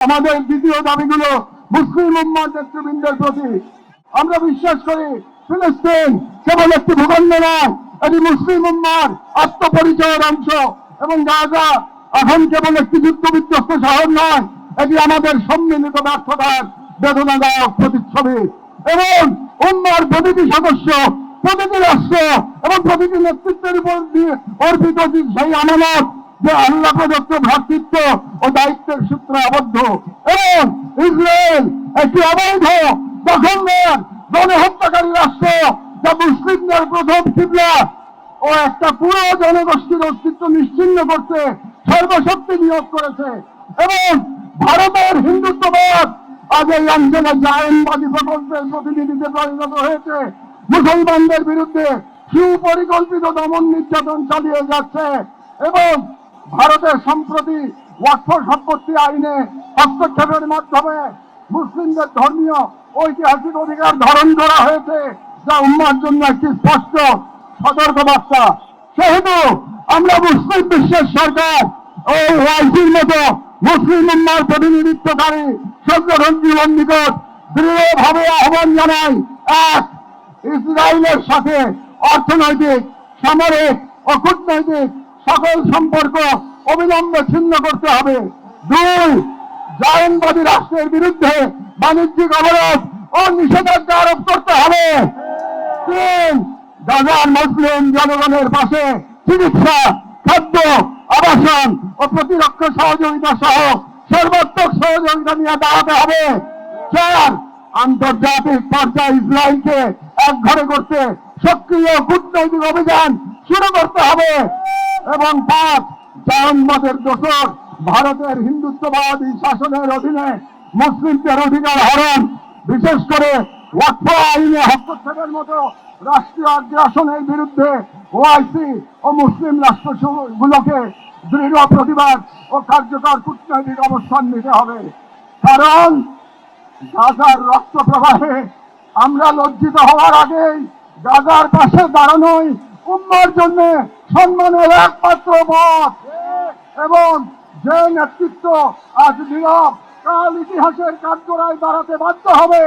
আমাদের দ্বিতীয় দাবিগুলো মুসলিম উম্মার নেতৃবৃন্দের প্রতি আমরা বিশ্বাস করি ফিলিস্তিন কেবল একটি ভূখণ্ড নয়, এটি মুসলিম উম্মার আত্মপরিচয়ের অংশ এবং গাজা এখন কেবল একটি যুদ্ধ বিধ্বস্ত শহর নয়, এটি আমাদের সম্মিলিত ব্যর্থতার বেদনাদায়ক প্রতিচ্ছবি এবং উম্মার প্রতিটি সদস্য, প্রতিটি রাষ্ট্র এবং প্রতিটি নেতৃত্বের উপর অর্পিত সেই আমানত যে আল্লাহ প্রদত্ত ভ্রাতৃত্ব ও দায়িত্বের সূত্রে আবদ্ধ। এবং ইসরায়েল একটি অবৈধ দখলদার গণহত্যাকারী রাষ্ট্র যা মুসলিমদের প্রথম কিবলা ও একটা পুরো জনগোষ্ঠীর অস্তিত্ব নিশ্চিন্ন করতে সর্বশক্তি নিয়োগ করেছে। এবং ভারতের হিন্দুত্ববাদ আজ এই অঞ্চলে জায়নবাদী প্রকল্পের প্রতিনিধিতে পরিণত হয়েছে। মুসলমানদের বিরুদ্ধে সুপরিকল্পিত দমন নির্যাতন চালিয়ে যাচ্ছে। এবং ভারতের সম্প্রতি ওয়াক্ফ সম্পত্তি আইনে হস্তক্ষেপের মাধ্যমে মুসলিমদের ধর্মীয় ঐতিহাসিক অধিকার ধারণ করা হয়েছে, যা উম্মার জন্য একটি স্পষ্ট সতর্ক বার্তা সেহেতু আমরা মুসলিম বিশ্বের সরকার ও ওয়াইসির মতো মুসলিম উম্মার প্রতিনিধিত্বকারী সংগঠন জীবন নিকট দৃঢ়ভাবে আহ্বান জানাই এক, ইসরায়েলের সাথে অর্থনৈতিক, সামরিক ও কূটনৈতিক সকল সম্পর্ক অবিলম্বে ছিন্ন করতে হবে। দুই, জায়নবাদী রাষ্ট্রের বিরুদ্ধে বাণিজ্যিক অবরোধ ও নিষেধাজ্ঞা আরোপ করতে হবে। তিন, গাজার মুসলিম জনগণের পাশে চিকিৎসা, খাদ্য, আবাসন ও প্রতিরক্ষা সহযোগিতা সহ সর্বাত্মক সহযোগিতা নিয়ে দাঁড়াতে হবে। চার, আন্তর্জাতিক পর্যায়ে ইসরায়েলকে এক ঘরে করতে সক্রিয় কূটনৈতিক অভিযান শুরু করতে হবে। এবং পাঁচ জাহান্নাদের দোষর ভারতের হিন্দুত্ববাদী শাসনের অধীনে মুসলিমদের অধিকার হরণ, বিশেষ করে ওয়াকফ আইনে হস্তক্ষেপের মতো রাষ্ট্রীয় আগ্রাসনের বিরুদ্ধে ওআইসি ও মুসলিম রাষ্ট্রগুলোকে দৃঢ় প্রতিবাদ ও কার্যকর কূটনৈতিক অবস্থান নিতে হবে। কারণ গাজার রক্ত প্রবাহে আমরা লজ্জিত হওয়ার আগেই গাজার পাশে দাঁড়ানোই উম্মার জন্য সম্মানের একমাত্র পথ। এবং যে নেতৃত্ব আজ নীরব, কাল ইতিহাসের কাঠগড়ায় দাঁড়াতে বাধ্য হবে।